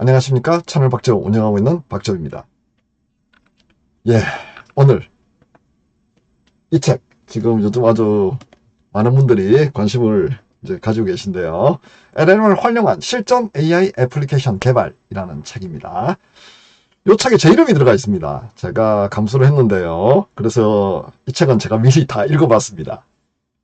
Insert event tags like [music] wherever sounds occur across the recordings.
안녕하십니까? 채널 박재호 운영하고 있는 박재호입니다. 예 오늘 이 책 지금 요즘 아주 많은 분들이 관심을 이제 가지고 계신데요. LLM을 활용한 실전 AI 애플리케이션 개발이라는 책입니다. 이 책에 제 이름이 들어가 있습니다. 제가 감수를 했는데요. 그래서 이 책은 제가 미리 다 읽어봤습니다.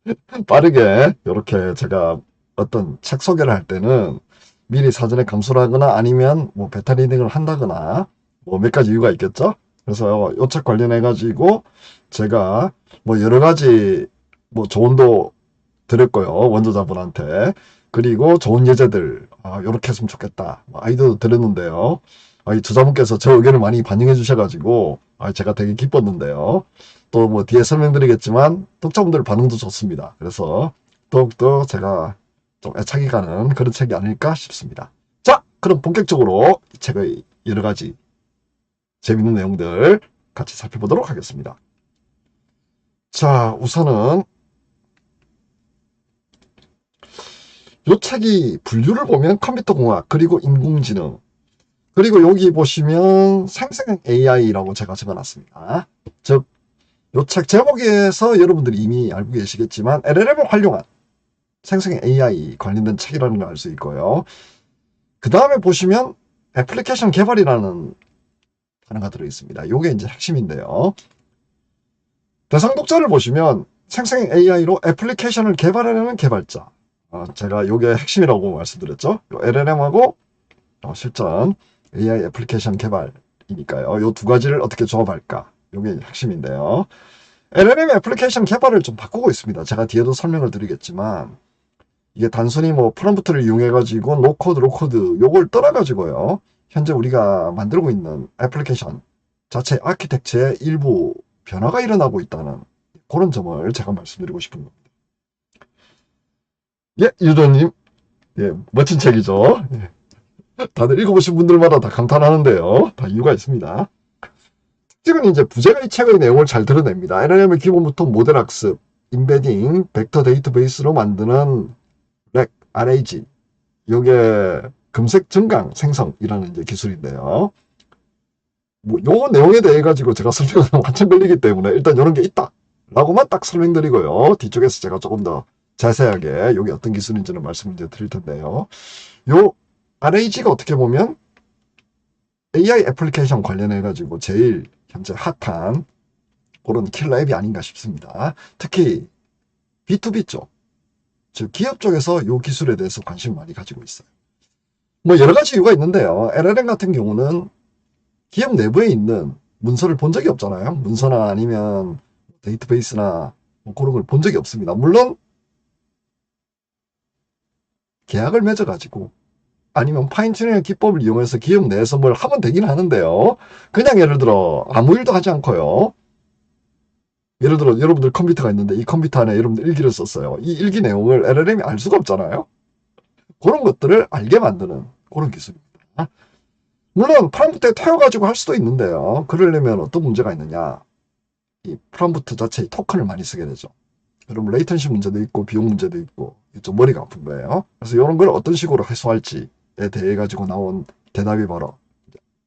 [laughs] 빠르게 이렇게 제가 어떤 책 소개를 할 때는 미리 사전에 감수를 하거나 아니면 뭐 베타 리딩을 한다거나 뭐 몇 가지 이유가 있겠죠. 그래서 요책 관련해 가지고 제가 뭐 여러 가지 뭐 조언도 드렸고요 원조자분한테 그리고 좋은 예제들 아 요렇게 했으면 좋겠다 뭐 아이디어도 드렸는데요. 아, 이 저자분께서 제 의견을 많이 반영해 주셔가지고 아, 제가 되게 기뻤는데요. 또 뭐 뒤에 설명드리겠지만 독자분들 반응도 좋습니다. 그래서 더욱더 제가 좀 애착이 가는 그런 책이 아닐까 싶습니다. 자, 그럼 본격적으로 이 책의 여러 가지 재밌는 내용들 같이 살펴보도록 하겠습니다. 자, 우선은 이 책이 분류를 보면 컴퓨터 공학 그리고 인공지능 그리고 여기 보시면 생성 AI라고 제가 적어놨습니다. 즉, 이 책 제목에서 여러분들이 이미 알고 계시겠지만 LLM을 활용한 생성 AI 관련된 책이라는 걸 알 수 있고요. 그 다음에 보시면 애플리케이션 개발이라는 단어가 들어있습니다. 이게 이제 핵심인데요. 대상 독자를 보시면 생성 AI로 애플리케이션을 개발하려는 개발자. 어, 제가 이게 핵심이라고 말씀드렸죠. LLM하고 어, 실전 AI 애플리케이션 개발이니까요. 이 두 가지를 어떻게 조합할까. 이게 핵심인데요. LLM 애플리케이션 개발을 좀 바꾸고 있습니다. 제가 뒤에도 설명을 드리겠지만 이게 단순히 뭐 프롬프트를 이용해 가지고 노코드 로코드 요걸 떠나 가지고요. 현재 우리가 만들고 있는 애플리케이션 자체 아키텍처의 일부 변화가 일어나고 있다는 그런 점을 제가 말씀드리고 싶은 겁니다. 예 유저님. 예 멋진 책이죠. 예. 다들 읽어보신 분들마다 다 감탄하는데요. 다 이유가 있습니다. 특징은 이제 부제가 이 책의 내용을 잘 드러냅니다. LLM의 기본부터 모델 학습 인베딩, 벡터 데이터베이스로 만드는 렉, RAG. 요게 금색 증강 생성이라는 이제 기술인데요. 뭐, 요 내용에 대해 가지고 제가 설명하면 [laughs] 완전 걸리기 때문에 일단 이런 게 있다. 라고만 딱 설명드리고요. 뒤쪽에서 제가 조금 더 자세하게 요게 어떤 기술인지는 말씀을 이제 드릴 텐데요. 요 RAG가 어떻게 보면 AI 애플리케이션 관련해 가지고 제일 현재 핫한 그런 킬러 앱이 아닌가 싶습니다. 특히 B2B 쪽, 즉 기업 쪽에서 이 기술에 대해서 관심 을 많이 가지고 있어요. 뭐 여러 가지 이유가 있는데요. LLM 같은 경우는 기업 내부에 있는 문서를 본 적이 없잖아요. 문서나 아니면 데이터베이스나 뭐 그런 걸 본 적이 없습니다. 물론 계약을 맺어가지고 아니면 파인튜닝 기법을 이용해서 기업 내에서 뭘 하면 되긴 하는데요. 그냥 예를 들어 아무 일도 하지 않고요. 예를 들어 여러분들 컴퓨터가 있는데 이 컴퓨터 안에 여러분들 일기를 썼어요. 이 일기 내용을 LLM이 알 수가 없잖아요. 그런 것들을 알게 만드는 그런 기술입니다. 물론 프롬프트에 태워가지고 할 수도 있는데요. 그러려면 어떤 문제가 있느냐. 이 프롬프트 자체의 토큰을 많이 쓰게 되죠. 여러분 레이턴시 문제도 있고 비용 문제도 있고 좀 머리가 아픈 거예요. 그래서 이런 걸 어떤 식으로 해소할지에 대해 가지고 나온 대답이 바로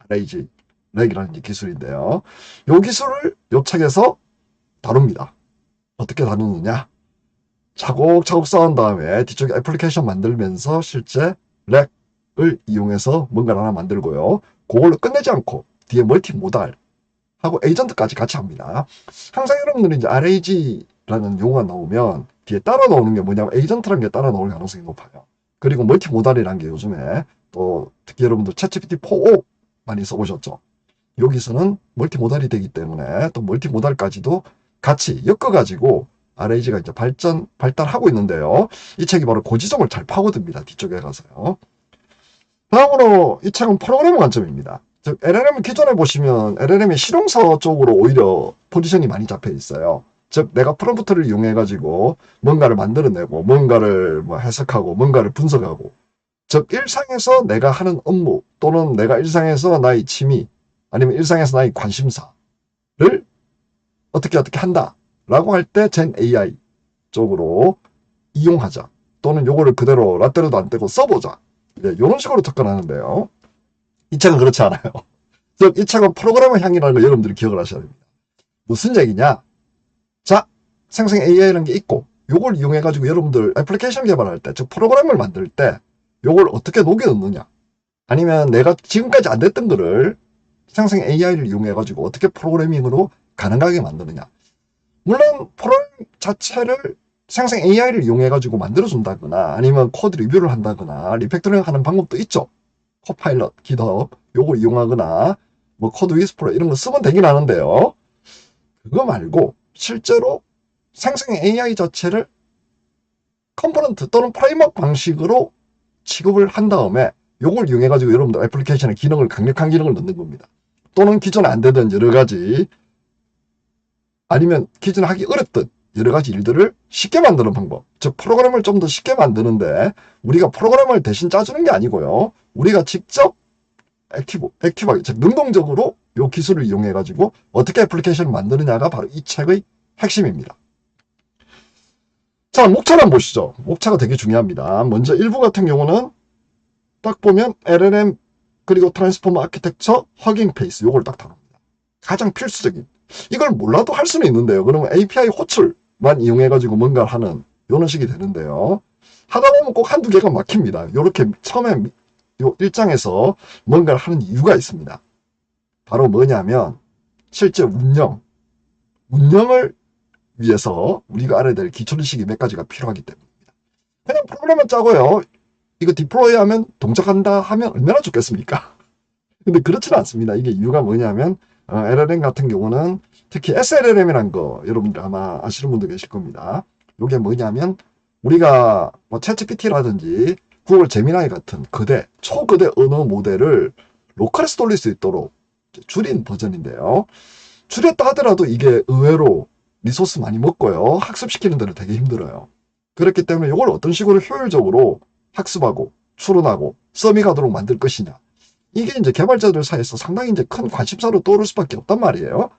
RAG, 렉이라는 기술인데요. 이 기술을 요 책에서 다룹니다. 어떻게 다루느냐? 차곡차곡 쌓은 다음에 뒤쪽에 애플리케이션 만들면서 실제 렉을 이용해서 뭔가를 하나 만들고요. 그걸로 끝내지 않고 뒤에 멀티 모달 하고 에이전트까지 같이 합니다. 항상 여러분들이 이제 RAG라는 용어가 나오면 뒤에 따라 나오는 게 뭐냐면 에이전트라는 게 따라 나올 가능성이 높아요. 그리고 멀티 모달이라는 게 요즘에 또 특히 여러분들 챗GPT 4.5 많이 써보셨죠? 여기서는 멀티 모달이 되기 때문에 또 멀티 모달까지도 같이 엮어가지고 RAG가 이제 발전, 발달하고 있는데요. 이 책이 바로 그 지점을 잘 파고듭니다. 뒤쪽에 가서요. 다음으로 이 책은 프로그래머 관점입니다. 즉, LLM 기존에 보시면 LLM의 실용서 쪽으로 오히려 포지션이 많이 잡혀 있어요. 즉, 내가 프롬프트를 이용해 가지고 뭔가를 만들어내고, 뭔가를 뭐 해석하고, 뭔가를 분석하고, 즉, 일상에서 내가 하는 업무 또는 내가 일상에서 나의 취미, 아니면 일상에서 나의 관심사를 어떻게 어떻게 한다 라고 할 때 젠 AI 쪽으로 이용하자 또는 요거를 그대로 라떼로도 안 떼고 써보자 네, 이런 식으로 접근하는데요 이 책은 그렇지 않아요. [laughs] 즉, 이 책은 프로그래머 향이라는 걸 여러분들이 기억을 하셔야 됩니다. 무슨 얘기냐? 자, 생성 AI라는 게 있고, 요걸 이용해 가지고 여러분들 애플리케이션 개발할 때, 즉, 프로그램을 만들 때, 요걸 어떻게 녹여 넣느냐? 아니면 내가 지금까지 안 됐던 거를 생성 AI를 이용해 가지고 어떻게 프로그래밍으로 가능하게 만드느냐? 물론, 프로그램 자체를 생성 AI를 이용해가지고 만들어준다거나, 아니면 코드 리뷰를 한다거나, 리팩토링 하는 방법도 있죠. 코파일럿, 기덥, 요거 이용하거나, 뭐 코드 위스프로 이런 거 쓰면 되긴 하는데요. 그거 말고 실제로 생성 AI 자체를 컴포넌트 또는 프레임워크 방식으로 취급을 한 다음에 요걸 이용해 가지고 여러분들 애플리케이션의 기능을 강력한 기능을 넣는 겁니다. 또는 기존에 안 되던 여러 가지 아니면 기존에 하기 어렵던 여러 가지 일들을 쉽게 만드는 방법. 즉 프로그램을 좀 더 쉽게 만드는데 우리가 프로그램을 대신 짜주는 게 아니고요. 우리가 직접 액티브, 액티브하게, 즉 능동적으로 요 기술을 이용해 가지고 어떻게 애플리케이션을 만드느냐가 바로 이 책의 핵심입니다. 자, 목차를 보시죠. 목차가 되게 중요합니다. 먼저 일부 같은 경우는 딱 보면 LLM 그리고 트랜스포머 아키텍처 허깅 페이스 요걸 딱 다룹니다. 가장 필수적인 이걸 몰라도 할 수는 있는데요. 그러면 API 호출만 이용해 가지고 뭔가를 하는 요런 식이 되는데요. 하다 보면 꼭 한두 개가 막힙니다. 요렇게 처음에 요 일장에서 뭔가를 하는 이유가 있습니다. 바로 뭐냐면 실제 운영, 운영을 위해서 우리가 알아야 될 기초지식이 몇 가지가 필요하기 때문입니다. 그냥 프로그램만 짜고요. 이거 디플로이 하면 동작한다 하면 얼마나 좋겠습니까? [laughs] 근데 그렇지는 않습니다. 이게 이유가 뭐냐면 어, LLM 같은 경우는 특히 SLLM이란 거 여러분들 아마 아시는 분들 계실 겁니다. 이게 뭐냐면 우리가 뭐 챗GPT라든지 구글 제미나이 같은 거대, 초거대 언어 모델을 로컬에서 돌릴 수 있도록 줄인 버전인데요. 줄였다 하더라도 이게 의외로 리소스 많이 먹고요. 학습시키는 데는 되게 힘들어요. 그렇기 때문에 이걸 어떤 식으로 효율적으로 학습하고 추론하고 서밍하도록 만들 것이냐. 이게 이제 개발자들 사이에서 상당히 이제 큰 관심사로 떠오를 수밖에 없단 말이에요.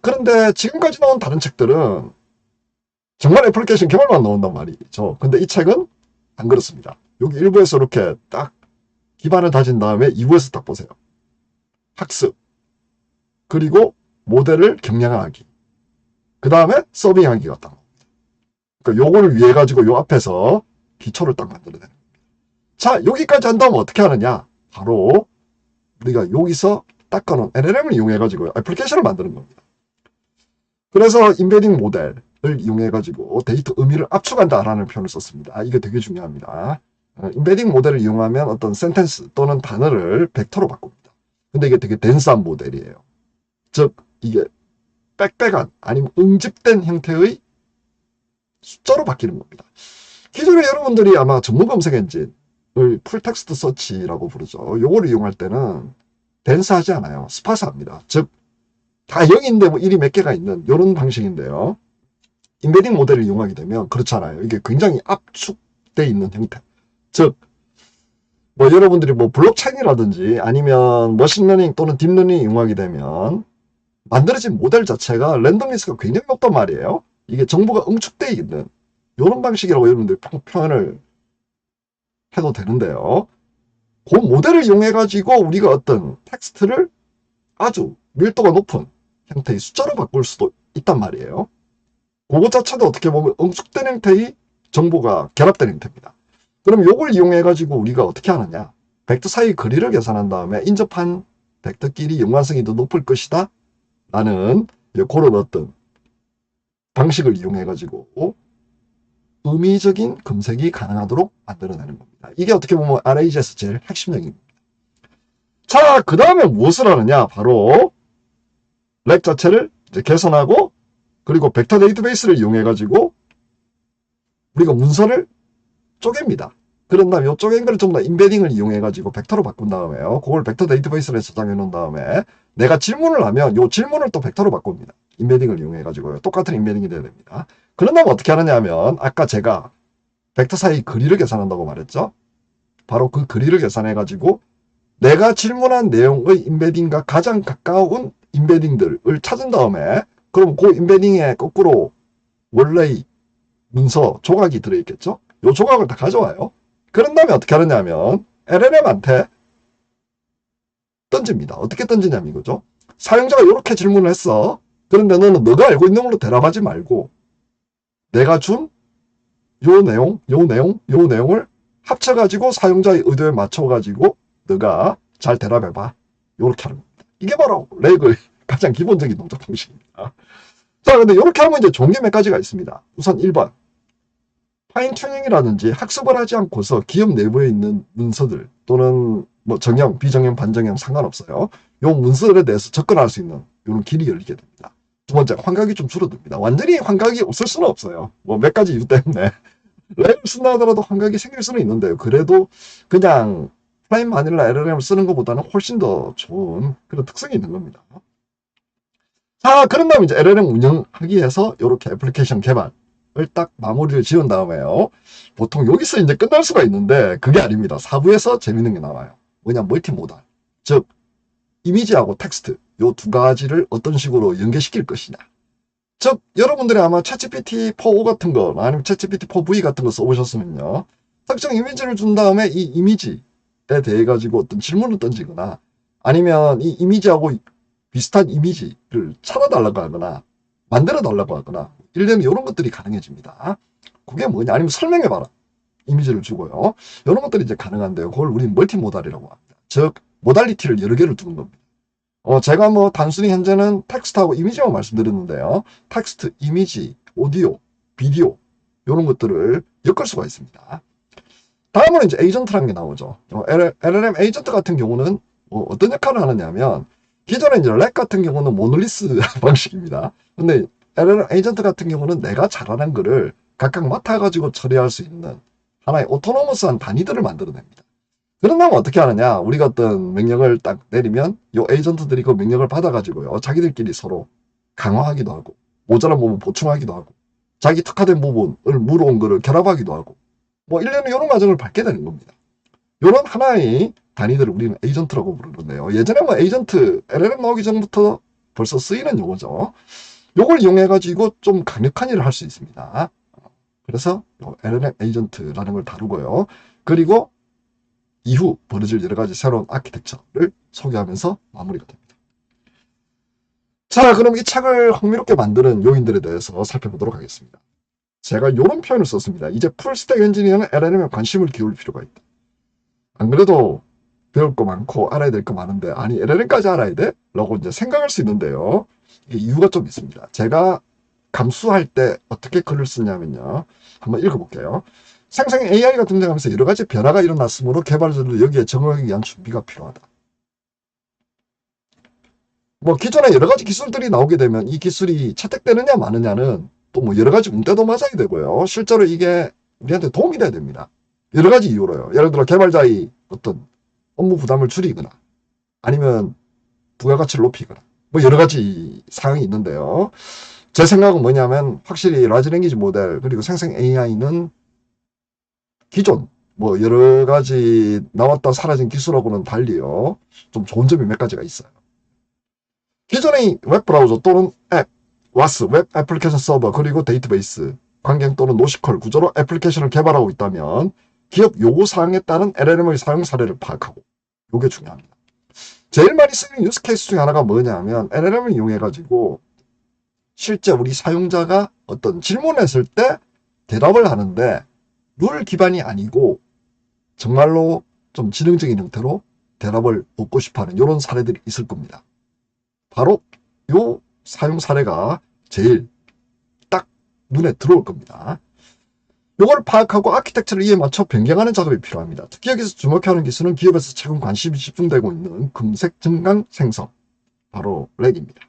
그런데 지금까지 나온 다른 책들은 정말 애플리케이션 개발만 나온단 말이죠. 근데 이 책은 안 그렇습니다. 여기 1부에서 이렇게 딱 기반을 다진 다음에 2부에서 딱 보세요. 학습. 그리고 모델을 경량화하기. 그 다음에 서빙하기가 딱 나옵니다. 그러니까 요거를 위해 가지고 요 앞에서 기초를 딱 만들어내는 겁니다. 자, 여기까지 한 다음에 어떻게 하느냐? 바로 우리가 여기서 닦아놓은 LLM을 이용해 가지고 애플리케이션을 만드는 겁니다. 그래서 인베딩 모델을 이용해 가지고 데이터 의미를 압축한다라는 표현을 썼습니다. 아, 이게 되게 중요합니다. 어, 인베딩 모델을 이용하면 어떤 센텐스 또는 단어를 벡터로 바꿉니다. 근데 이게 되게 덴스한 모델이에요. 즉 이게 빽빽한 아니면 응집된 형태의 숫자로 바뀌는 겁니다. 기존에 여러분들이 아마 전문 검색 엔진을 풀텍스트 서치라고 부르죠. 요거를 이용할 때는 덴스하지 않아요. 스파스합니다. 즉, 다 0인데 뭐 1이 몇 개가 있는 이런 방식인데요. 인베딩 모델을 이용하게 되면 그렇잖아요. 이게 굉장히 압축돼 있는 형태. 즉, 뭐 여러분들이 뭐 블록체인이라든지 아니면 머신러닝 또는 딥러닝 이용하게 되면 만들어진 모델 자체가 랜덤리스가 굉장히 높단 말이에요. 이게 정보가 응축되어 있는 이런 방식이라고 여러분들 표현을 해도 되는데요. 그 모델을 이용해 가지고 우리가 어떤 텍스트를 아주 밀도가 높은 형태의 숫자로 바꿀 수도 있단 말이에요. 그것 자체도 어떻게 보면 응축된 형태의 정보가 결합된 형태입니다. 그럼 이걸 이용해 가지고 우리가 어떻게 하느냐? 벡터 사이 거리를 계산한 다음에 인접한 벡터끼리 연관성이 더 높을 것이다. 라는 그런 어떤 방식을 이용해 가지고 의미적인 검색이 가능하도록 만들어내는 겁니다. 이게 어떻게 보면 RAG에서 제일 핵심적인 겁니다. 자, 그 다음에 무엇을 하느냐? 바로 렉 자체를 개선하고 그리고 벡터 데이터베이스를 이용해 가지고 우리가 문서를 쪼갭니다. 그런 다음에 이 쪼갠 거를 전부 다 인베딩을 이용해 가지고 벡터로 바꾼 다음에요. 그걸 벡터 데이터베이스에 저장해 놓은 다음에 내가 질문을 하면 이 질문을 또 벡터로 바꿉니다. 인베딩을 이용해 가지고요. 똑같은 인베딩이 돼야 됩니다. 그런 다음에 어떻게 하느냐 하면 아까 제가 벡터 사이 거리를 계산한다고 말했죠. 바로 그 거리를 계산해 가지고 내가 질문한 내용의 인베딩과 가장 가까운 인베딩들을 찾은 다음에 그럼 그 인베딩에 거꾸로 원래의 문서 조각이 들어있겠죠. 이 조각을 다 가져와요. 그런 다음에 어떻게 하느냐 하면 LLM한테 던집니다. 어떻게 던지냐면 이거죠. 사용자가 이렇게 질문을 했어. 그런데 너는 너가 알고 있는 걸로 대답하지 말고 내가 준 요 내용, 요 내용, 요 내용을 합쳐가지고 사용자의 의도에 맞춰가지고 너가 잘 대답해봐. 요렇게 하는 겁니다. 이게 바로 렉의 [laughs] 가장 기본적인 동작 방식입니다. 자, 근데 이렇게 하면 이제 종류 몇 가지가 있습니다. 우선 1번. 파인 튜닝이라든지 학습을 하지 않고서 기업 내부에 있는 문서들 또는 뭐 정형, 비정형, 반정형 상관없어요. 요 문서들에 대해서 접근할 수 있는 이런 길이 열리게 됩니다. 두 번째, 환각이 좀 줄어듭니다. 완전히 환각이 없을 수는 없어요. 뭐 몇 가지 이유 때문에. 랩을 쓴다 하더라도 환각이 생길 수는 있는데요. 그래도 그냥 프라임 마닐라 LLM을 쓰는 것보다는 훨씬 더 좋은 그런 특성이 있는 겁니다. 자, 그런 다음에 이제 LLM 운영하기 위해서 이렇게 애플리케이션 개발을 딱 마무리를 지은 다음에요. 보통 여기서 이제 끝날 수가 있는데 그게 아닙니다. 사부에서 재밌는 게 나와요. 뭐냐, 멀티 모달. 즉, 이미지하고 텍스트 요 두 가지를 어떤 식으로 연계시킬 것이냐. 즉 여러분들이 아마 챗GPT 4o 같은 거 아니면 챗GPT 4v 같은 거 써보셨으면요. 특정 이미지를 준 다음에 이 이미지에 대해 가지고 어떤 질문을 던지거나 아니면 이 이미지하고 비슷한 이미지를 찾아달라고 하거나 만들어 달라고 하거나 이러면 이런 것들이 가능해집니다. 그게 뭐냐 아니면 설명해봐라 이미지를 주고요. 이런 것들이 이제 가능한데요. 그걸 우리는 멀티모달이라고 합니다. 즉 모달리티를 여러 개를 두는 겁니다. 어, 제가 뭐 단순히 현재는 텍스트하고 이미지만 말씀드렸는데요. 텍스트, 이미지, 오디오, 비디오 이런 것들을 엮을 수가 있습니다. 다음으로 이제 에이전트라는 게 나오죠. 어, LLM 에이전트 같은 경우는 뭐 어떤 역할을 하느냐면 기존에 이제 렉 같은 경우는 모놀리스 [laughs] 방식입니다. 근데 LLM 에이전트 같은 경우는 내가 잘하는 거를 각각 맡아가지고 처리할 수 있는 하나의 오토노머스한 단위들을 만들어냅니다. 그런다면 어떻게 하느냐? 우리가 어떤 명령을 딱 내리면 요 에이전트들이 그 명령을 받아가지고요. 자기들끼리 서로 강화하기도 하고 모자란 부분 보충하기도 하고 자기 특화된 부분을 물어온 거를 결합하기도 하고 뭐 일련의 이런 과정을 밟게 되는 겁니다. 이런 하나의 단위들을 우리는 에이전트라고 부르는데요. 예전에 뭐 에이전트 LLM 나오기 전부터 벌써 쓰이는 용어죠. 요걸 이용해가지고 좀 강력한 일을 할 수 있습니다. 그래서 LLM 에이전트라는 걸 다루고요. 그리고 이후 벌어질 여러 가지 새로운 아키텍처를 소개하면서 마무리가 됩니다. 자, 그럼 이 책을 흥미롭게 만드는 요인들에 대해서 살펴보도록 하겠습니다. 제가 이런 표현을 썼습니다. 이제 풀스택 엔지니어는 LLM에 관심을 기울 필요가 있다. 안 그래도 배울 거 많고 알아야 될 거 많은데 아니 LLM까지 알아야 돼? 라고 이제 생각할 수 있는데요. 이유가 좀 있습니다. 제가 감수할 때 어떻게 글을 쓰냐면요. 한번 읽어볼게요. 생성 AI가 등장하면서 여러 가지 변화가 일어났으므로 개발자들도 여기에 적응하기 위한 준비가 필요하다. 뭐 기존에 여러 가지 기술들이 나오게 되면 이 기술이 채택되느냐 마느냐는 또 뭐 여러 가지 문제도 맞아야 되고요. 실제로 이게 우리한테 도움이 돼야 됩니다. 여러 가지 이유로요. 예를 들어 개발자의 어떤 업무 부담을 줄이거나 아니면 부가가치를 높이거나 뭐 여러 가지 상황이 있는데요. 제 생각은 뭐냐면 확실히 라지 랭귀지 모델 그리고 생성 AI는 기존 뭐 여러 가지 나왔다 사라진 기술하고는 달리요. 좀 좋은 점이 몇 가지가 있어요. 기존의 웹브라우저 또는 앱, 와스, 웹 애플리케이션 서버, 그리고 데이터베이스, 관경 또는 노시컬 구조로 애플리케이션을 개발하고 있다면 기업 요구사항에 따른 LLM의 사용 사례를 파악하고 이게 중요합니다. 제일 많이 쓰는 유스 케이스 중에 하나가 뭐냐면 LLM을 이용해가지고 실제 우리 사용자가 어떤 질문했을 때 대답을 하는데 룰 기반이 아니고 정말로 좀 지능적인 형태로 대답을 얻고 싶어하는 이런 사례들이 있을 겁니다. 바로 요 사용 사례가 제일 딱 눈에 들어올 겁니다. 요걸 파악하고 아키텍처를 이에 맞춰 변경하는 작업이 필요합니다. 특히 여기서 주목하는 기술은 기업에서 최근 관심이 집중되고 있는 금색 증강 생성, 바로 렉입니다.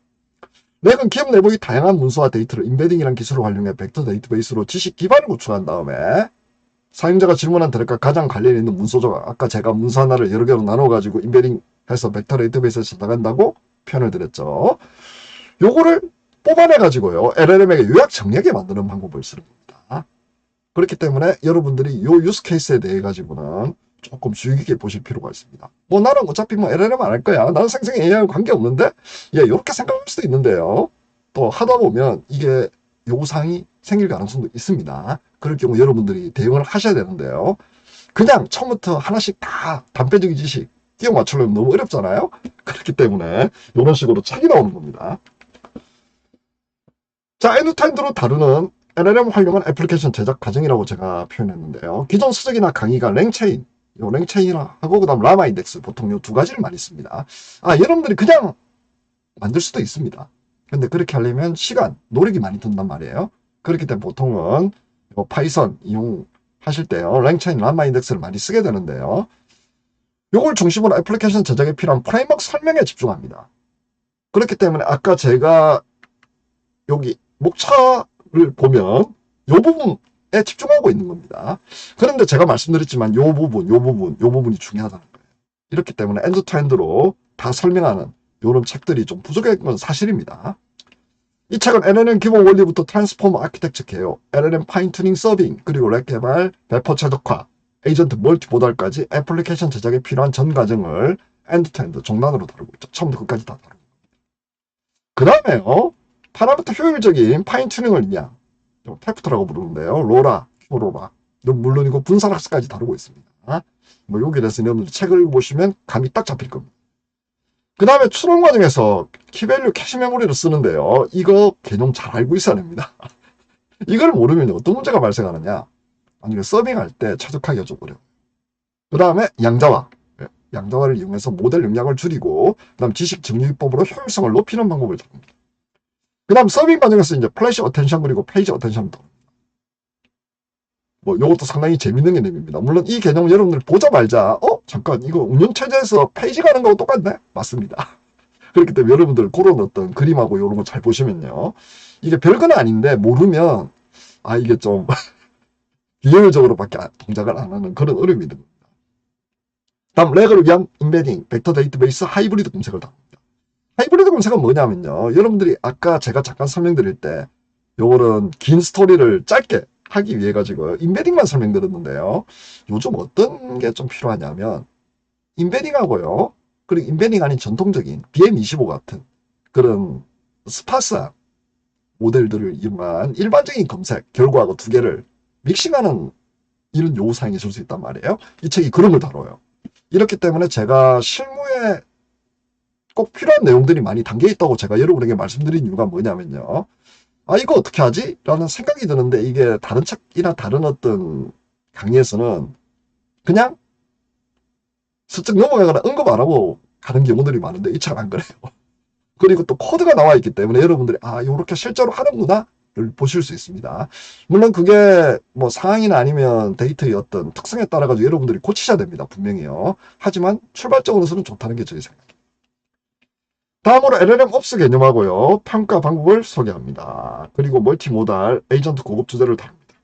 렉은 기업 내부의 다양한 문서와 데이터를 인베딩이라는 기술을 활용해 벡터 데이터베이스로 지식 기반을 구축한 다음에 사용자가 질문한 대략과 가장 관련 있는 문서조각, 아까 제가 문서 하나를 여러 개로 나눠가지고 인베딩해서 벡터 데이터베이스에 저장한다고 표현을 드렸죠. 요거를 뽑아내가지고요. LLM에게 요약 정리하게 만드는 방법을 쓰는 겁니다. 그렇기 때문에 여러분들이 요 유스 케이스에 대해 가지고는 조금 주의 깊게 보실 필요가 있습니다. 뭐 나는 어차피 뭐 LLM 안 할 거야. 나는 생성 AI와 관계 없는데? 예, 이렇게 생각할 수도 있는데요. 또 하다 보면 이게 요구사항이 생길 가능성도 있습니다. 그럴 경우 여러분들이 대응을 하셔야 되는데요. 그냥 처음부터 하나씩 다 단편적인 지식 끼워 맞추려면 너무 어렵잖아요. 그렇기 때문에 이런 식으로 책이 나오는 겁니다. 자, 엔드타인드로 다루는 LLM 활용한 애플리케이션 제작 과정이라고 제가 표현했는데요. 기존 수적이나 강의가 랭체인, 요 랭체인하고 그다음 라마 인덱스 보통 요 두 가지를 많이 씁니다. 아, 여러분들이 그냥 만들 수도 있습니다. 근데 그렇게 하려면 시간, 노력이 많이 든단 말이에요. 그렇기 때문에 보통은 요 파이썬 이용하실 때요. 랭체인 라마 인덱스를 많이 쓰게 되는데요. 요걸 중심으로 애플리케이션 제작에 필요한 프레임워크 설명에 집중합니다. 그렇기 때문에 아까 제가 여기 목차를 보면 요 부분에 집중하고 있는 겁니다. 그런데 제가 말씀드렸지만 요 부분, 요 부분, 요 부분이 중요하다는 거예요. 이렇기 때문에 엔드 투 엔드로 다 설명하는 요런 책들이 좀 부족한 건 사실입니다. 이 책은 LLM 기본 원리부터 트랜스포머 아키텍처 개요, LLM 파인튜닝 서빙, 그리고 렉 개발, 배포 최적화, 에이전트 멀티 모달까지 애플리케이션 제작에 필요한 전 과정을 엔드 투 엔드 종단으로 다루고 있죠. 처음부터 끝까지 다 다루고. 그 다음에요. 파라미터 효율적인 파인튜닝을 위한 테프트라고 부르는데요. 로라, 효로라. 물론이고 분산학습까지 다루고 있습니다. 뭐 여기에 대해서 여러분들 책을 보시면 감이 딱 잡힐 겁니다. 그 다음에 추론 과정에서 키밸류 캐시 메모리를 쓰는데요. 이거 개념 잘 알고 있어야 됩니다. [laughs] 이걸 모르면 어떤 문제가 발생하느냐. 아니, 서빙할 때 최적화하기가 좀 어려워요. 그 다음에 양자화. 예, 양자화를 이용해서 모델 용량을 줄이고, 그 다음 지식 정리법으로 효율성을 높이는 방법을 다룹니다. 그 다음 서빙 과정에서 이제 플래시 어텐션 그리고 페이지 다룹니다. 뭐, 요것도 상당히 재밌는 개념입니다. 물론 이 개념 여러분들 보자마자, 어? 잠깐, 이거 운영체제에서 페이지 가는 거하고 똑같네? 맞습니다. [laughs] 그렇기 때문에 여러분들 그런 어떤 그림하고 이런 거 잘 보시면요. 이게 별건 아닌데, 모르면, 아, 이게 좀, [laughs] 비효율적으로밖에 동작을 안 하는 그런 어려움이 듭니다. 다음, 렉을 위한 인베딩, 벡터 데이터베이스 하이브리드 검색을 다룹니다. 하이브리드 검색은 뭐냐면요. 여러분들이 아까 제가 잠깐 설명드릴 때, 요거는 긴 스토리를 짧게 하기 위해 가지고 인베딩만 설명드렸는데요. 요즘 어떤 게 좀 필요하냐면 인베딩하고요. 그리고 인베딩 아닌 전통적인 BM25 같은 그런 스파스한 모델들을 이용한 일반적인 검색 결과하고 두 개를 믹싱하는 이런 요구사항이 있을 수 있단 말이에요. 이 책이 그런 걸 다뤄요. 이렇기 때문에 제가 실무에 꼭 필요한 내용들이 많이 담겨 있다고 제가 여러분에게 말씀드린 이유가 뭐냐면요. 아, 이거 어떻게 하지? 라는 생각이 드는데 이게 다른 책이나 다른 어떤 강의에서는 그냥 슬쩍 넘어가거나 언급 안 하고 가는 경우들이 많은데 이 책은 안 그래요. [laughs] 그리고 또 코드가 나와 있기 때문에 여러분들이 아, 요렇게 실제로 하는구나. 를 보실 수 있습니다. 물론 그게 뭐 상황이나 아니면 데이터의 어떤 특성에 따라 가지고 여러분들이 고치셔야 됩니다. 분명히요. 하지만 출발적으로서는 좋다는 게 저희 생각입니다. 다음으로 LLM 옵스 개념하고요. 평가 방법을 소개합니다. 그리고 멀티모달 에이전트 고급 주제를 다룹니다.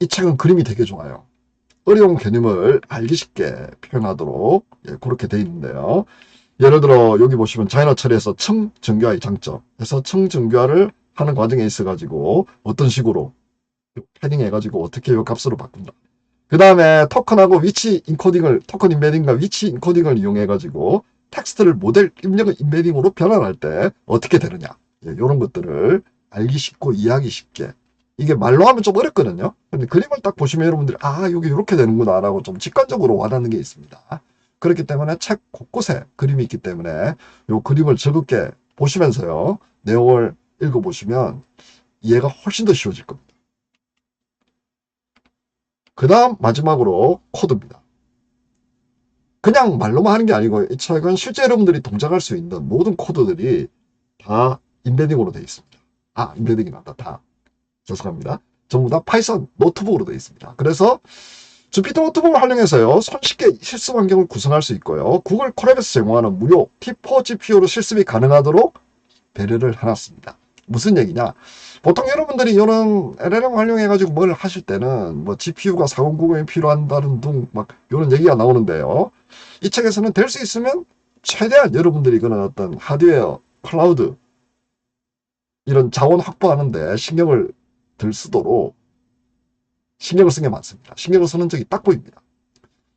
이 책은 그림이 되게 좋아요. 어려운 개념을 알기 쉽게 표현하도록 예, 그렇게 돼 있는데요. 예를 들어 여기 보시면 자이너 처리에서 청 정교화의 장점 해서 청 정교화를 하는 과정에 있어 가지고 어떤 식으로 패딩 해 가지고 어떻게 이 값으로 바꾼다. 그 다음에 토큰하고 위치 인코딩을, 토큰 인베딩과 위치 인코딩을 이용해 가지고 텍스트를 모델 입력 인베딩으로 변환할 때 어떻게 되느냐. 예, 이런 것들을 알기 쉽고 이해하기 쉽게. 이게 말로 하면 좀 어렵거든요. 근데 그림을 딱 보시면 여러분들이 아, 이게 이렇게 되는구나 라고 좀 직관적으로 와닿는 게 있습니다. 그렇기 때문에 책 곳곳에 그림이 있기 때문에 이 그림을 즐겁게 보시면서요. 내용을 읽어보시면 이해가 훨씬 더 쉬워질 겁니다. 그 다음 마지막으로 코드입니다. 그냥 말로만 하는 게 아니고 이 책은 실제 여러분들이 동작할 수 있는 모든 코드들이 다 인베딩으로 되어 있습니다. 아, 인베딩이 난다. 다. 죄송합니다. 전부 다 파이썬 노트북으로 되어 있습니다. 그래서 주피터 노트북을 활용해서요, 손쉽게 실습 환경을 구성할 수 있고요, 구글 콜랩에서 제공하는 무료 T4 GPU로 실습이 가능하도록 배려를 해놨습니다. 무슨 얘기냐? 보통 여러분들이 이런 LLM 활용해가지고 뭘 하실 때는 뭐 GPU가 4090이 필요한다는 등막 이런 얘기가 나오는데요. 이 책에서는 될 수 있으면 최대한 여러분들이 그런 어떤 하드웨어, 클라우드 이런 자원 확보하는데 신경을 들 쓰도록 신경을 쓴 게 많습니다. 신경을 쓰는 적이 딱 보입니다.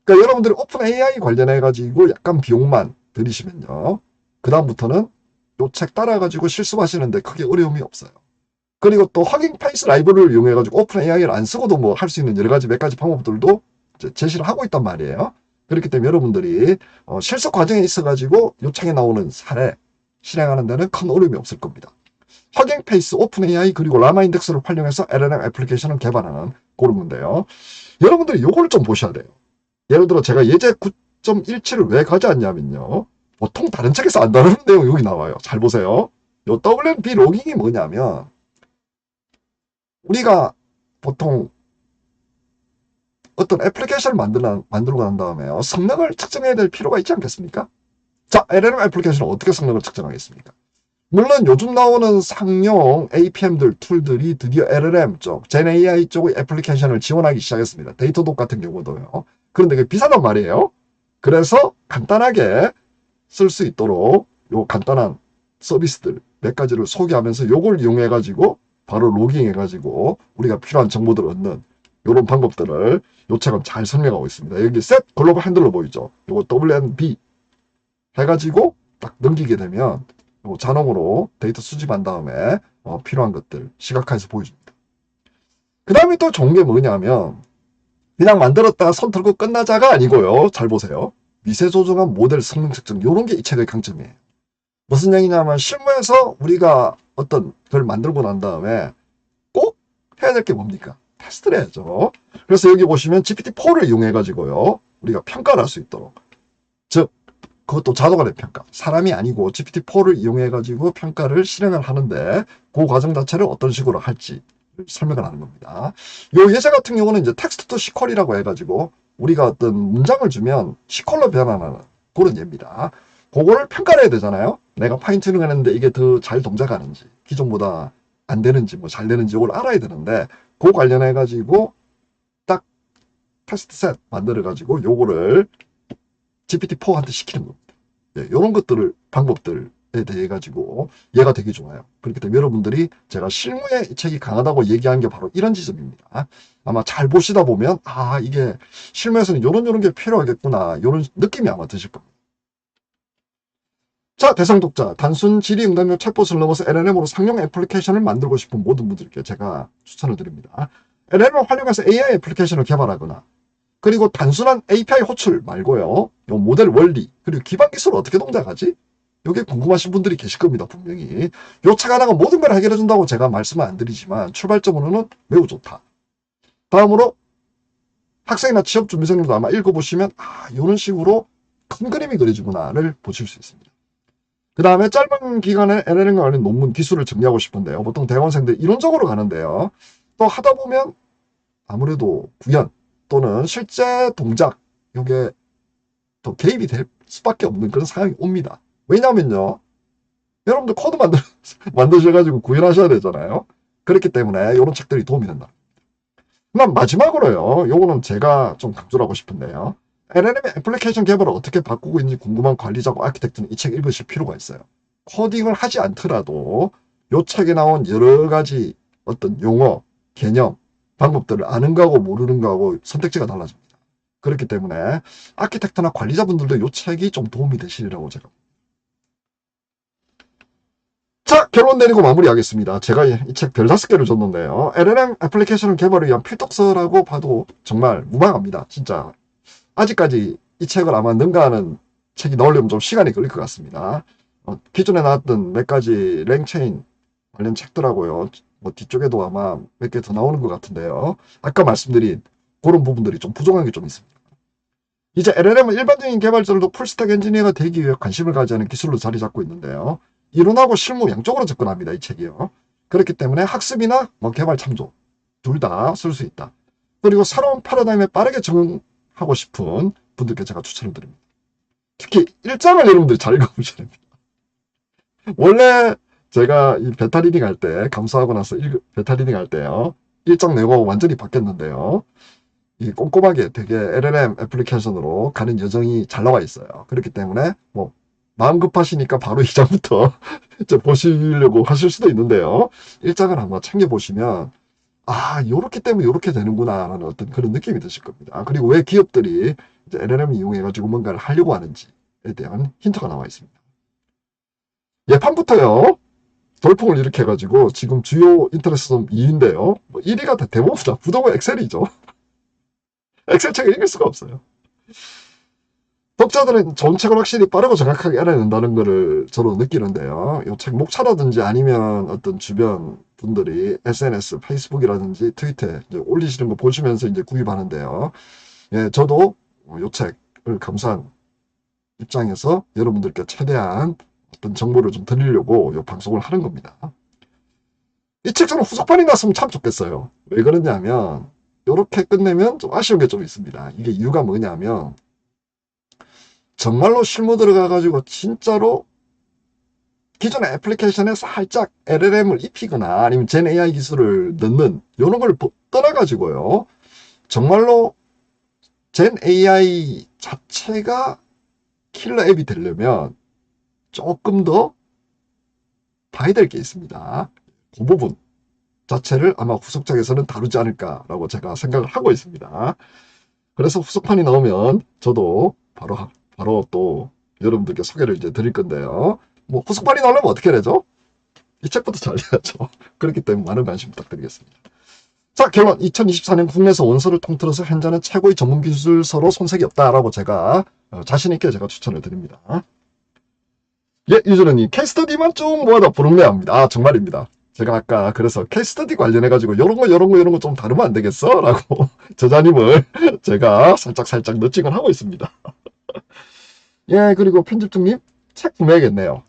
그러니까 여러분들이 오픈 AI 관련해가지고 약간 비용만 들이시면요. 그 다음부터는 요 책 따라가지고 실습하시는데 크게 어려움이 없어요. 그리고 또 허깅 페이스 라이브러리를 이용해가지고 오픈 AI를 안 쓰고도 뭐 할 수 있는 여러 가지 몇 가지 방법들도 제시를 하고 있단 말이에요. 그렇기 때문에 여러분들이 어, 실습 과정에 있어가지고 요청에 나오는 사례 실행하는 데는 큰 어려움이 없을 겁니다. 허깅 페이스, 오픈 AI 그리고 라마 인덱스를 활용해서 LLM 애플리케이션을 개발하는 그런 건데요. 여러분들이 요걸 좀 보셔야 돼요. 예를 들어 제가 예제 9.17을 왜 가져왔냐면요. 보통 다른 책에서 안 다루는 내용 여기 나와요. 잘 보세요. 요 WMP 로깅이 뭐냐면 우리가 보통 어떤 애플리케이션을 만들어, 만들고 난 다음에요. 성능을 측정해야 될 필요가 있지 않겠습니까? 자, LLM 애플리케이션은 어떻게 성능을 측정하겠습니까? 물론 요즘 나오는 상용 APM들 툴들이 드디어 LLM 쪽, GenAI 쪽의 애플리케이션을 지원하기 시작했습니다. 데이터독 같은 경우도요. 그런데 그게 비싸단 말이에요. 그래서 간단하게 쓸 수 있도록 요 간단한 서비스들 몇 가지를 소개하면서 요걸 이용해 가지고 바로 로깅해 가지고 우리가 필요한 정보들을 얻는 요런 방법들을 요 책은 잘 설명하고 있습니다. 여기 셋 글로벌 핸들러 보이죠? 요거 WNB 해가지고 딱 넘기게 되면 요 자동으로 데이터 수집한 다음에 어, 필요한 것들 시각화해서 보여줍니다. 그 다음에 또 좋은 게 뭐냐면 그냥 만들었다가 손 털고 끝나자가 아니고요. 잘 보세요. 미세 조정한 모델 성능 측정 요런 게 이 책의 강점이에요. 무슨 얘기냐면 실무에서 우리가 어떤 걸 만들고 난 다음에 꼭 해야 될 게 뭡니까? 테스트를 해야죠. 그래서 여기 보시면 GPT-4를 이용해 가지고요. 우리가 평가를 할 수 있도록. 즉 그것도 자동화된 평가. 사람이 아니고 GPT-4를 이용해 가지고 평가를 실행을 하는데 그 과정 자체를 어떤 식으로 할지 설명을 하는 겁니다. 요 예제 같은 경우는 이제 텍스트 투 시퀄이라고 해가지고 우리가 어떤 문장을 주면 시퀄로 변환하는 그런 예입니다. 그거를 평가를 해야 되잖아요. 내가 파인튜닝 하는데 이게 더 잘 동작하는지, 기존보다 안 되는지, 뭐 잘 되는지 이걸 알아야 되는데, 그 관련해 가지고 딱 테스트 셋 만들어 가지고 요거를 GPT-4한테 시키는 겁니다. 예, 이런 것들을, 방법들에 대해 가지고 얘가 되게 좋아요. 그렇기 때문에 여러분들이 제가 실무에 이 책이 강하다고 얘기한 게 바로 이런 지점입니다. 아마 잘 보시다 보면, 아, 이게 실무에서는 요런 요런 게 필요하겠구나. 요런 느낌이 아마 드실 겁니다. 자, 대상 독자. 단순 질의 응답용 챗봇을 넘어서 LLM으로 상용 애플리케이션을 만들고 싶은 모든 분들께 제가 추천을 드립니다. LLM을 활용해서 AI 애플리케이션을 개발하거나, 그리고 단순한 API 호출 말고요. 요 모델 원리, 그리고 기반 기술을 어떻게 동작하지? 이게 궁금하신 분들이 계실 겁니다, 분명히. 요책 하나가 모든 걸 해결해 준다고 제가 말씀을 안 드리지만, 출발점으로는 매우 좋다. 다음으로, 학생이나 취업 준비생님도 아마 읽어보시면, 아, 이런 식으로 큰 그림이 그려지구나를 보실 수 있습니다. 그 다음에 짧은 기간에 LLM과 관련 논문 기술을 정리하고 싶은데요. 보통 대학원생들 이론적으로 가는데요. 또 하다 보면 아무래도 구현 또는 실제 동작, 이게 더 개입이 될 수밖에 없는 그런 상황이 옵니다. 왜냐면요. 여러분들 코드 만들, [laughs] 만드셔가지고 구현하셔야 되잖아요. 그렇기 때문에 이런 책들이 도움이 된다. 그럼 마지막으로요. 요거는 제가 좀 강조를 하고 싶은데요. LLM의 애플리케이션 개발을 어떻게 바꾸고 있는지 궁금한 관리자고 아키텍트는 이 책 읽으실 필요가 있어요. 코딩을 하지 않더라도 요 책에 나온 여러 가지 어떤 용어, 개념, 방법들을 아는 거하고 모르는 거하고 선택지가 달라집니다. 그렇기 때문에 아키텍트나 관리자분들도 요 책이 좀 도움이 되시리라고 제가. 자, 결론 내리고 마무리하겠습니다. 제가 이 책 별 다섯 개를 줬는데요. LLM 애플리케이션 개발을 위한 필독서라고 봐도 정말 무방합니다. 진짜 아직까지 이 책을 아마 능가하는 책이 나오려면 좀 시간이 걸릴 것 같습니다. 어, 기존에 나왔던 몇 가지 랭체인 관련 책들하고요. 뭐 뒤쪽에도 아마 몇 개 더 나오는 것 같은데요. 아까 말씀드린 그런 부분들이 좀 부족한 게 좀 있습니다. 이제 LLM은 일반적인 개발자들도 풀스택 엔지니어가 되기 위해 관심을 가지는 기술로 자리 잡고 있는데요. 이론하고 실무 양쪽으로 접근합니다. 이 책이요. 그렇기 때문에 학습이나 뭐 개발 참조 둘 다 쓸 수 있다. 그리고 새로운 패러다임에 빠르게 적응 하고 싶은 분들께 제가 추천을 드립니다. 특히 1장을 여러분들이 잘 읽어보셔야 됩니다. 원래 제가 이 베타 리딩 할 때, 감수하고 나서 읽, 베타 리딩 할 때요. 1장 내고 완전히 바뀌었는데요. 이 꼼꼼하게 되게 LLM 애플리케이션으로 가는 여정이 잘 나와 있어요. 그렇기 때문에 뭐 마음 급하시니까 바로 [laughs] 2장부터 이제 [laughs] 보시려고 하실 수도 있는데요. 1장을 한번 챙겨보시면 아, 요렇게 때문에 요렇게 되는구나, 라는 어떤 그런 느낌이 드실 겁니다. 그리고 왜 기업들이 이제 LLM 이용해가지고 뭔가를 하려고 하는지에 대한 힌트가 나와 있습니다. 예판부터요, 돌풍을 일으켜가지고 지금 주요 인터넷 좀 2위인데요. 뭐 1위가 대부분 다 부동은 엑셀이죠. [laughs] 엑셀 책을 이길 수가 없어요. 독자들은 좋은 책을 확실히 빠르고 정확하게 알아낸다는 것을 저도 느끼는데요. 이 책 목차라든지 아니면 어떤 주변 분들이 SNS, 페이스북이라든지 트위터에 올리시는 거 보시면서 이제 구입하는데요. 예, 저도 이 책을 감사한 입장에서 여러분들께 최대한 어떤 정보를 좀 드리려고 이 방송을 하는 겁니다. 이책 저는 후속판이 났으면 참 좋겠어요. 왜 그러냐면 이렇게 끝내면 좀 아쉬운 게 좀 있습니다. 이게 이유가 뭐냐면 정말로 실무 들어가가지고 진짜로 기존의 애플리케이션에 살짝 LLM을 입히거나 아니면 젠 AI 기술을 넣는 이런 걸 떠나가지고요. 정말로 젠 AI 자체가 킬러 앱이 되려면 조금 더 봐야 될 게 있습니다. 그 부분 자체를 아마 후속작에서는 다루지 않을까라고 제가 생각을 하고 있습니다. 그래서 후속판이 나오면 저도 바로 바로 또 여러분들께 소개를 이제 드릴 건데요. 뭐 후속판이 나오려면 어떻게 되죠? 이 책부터 잘 돼야죠. [laughs] 그렇기 때문에 많은 관심 부탁드리겠습니다. 자 결론 2024년 국내에서 원서를 통틀어서 현재는 최고의 전문 기술서로 손색이 없다라고 제가 어, 자신 있게 제가 추천을 드립니다. 예 유저님 케이스터디만 좀 모아다 부르네합니다. 아 정말입니다. 제가 아까 그래서 케이스터디 관련해가지고 요런 거 요런 거 요런 거 좀 다루면 안 되겠어? 라고 [laughs] 저자님을 [laughs] 제가 살짝 살짝 너칭을 하고 있습니다. 예 그리고 편집중님 책 구매하겠네요.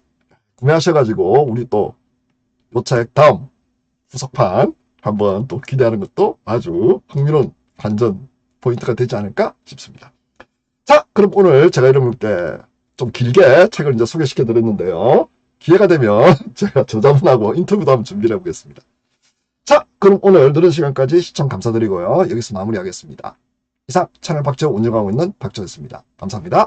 구매하셔가지고 우리 또 요 책 다음 후속판 한번 또 기대하는 것도 아주 흥미로운 반전 포인트가 되지 않을까 싶습니다. 자 그럼 오늘 제가 여러분께 좀 길게 책을 이제 소개시켜 드렸는데요. 기회가 되면 [laughs] 제가 저자분하고 인터뷰도 한번 준비를 해보겠습니다. 자, 그럼 오늘 늦은 시간까지 시청 감사드리고요. 여기서 마무리하겠습니다. 이상 채널 박재호 운영하고 있는 박재호였습니다. 감사합니다.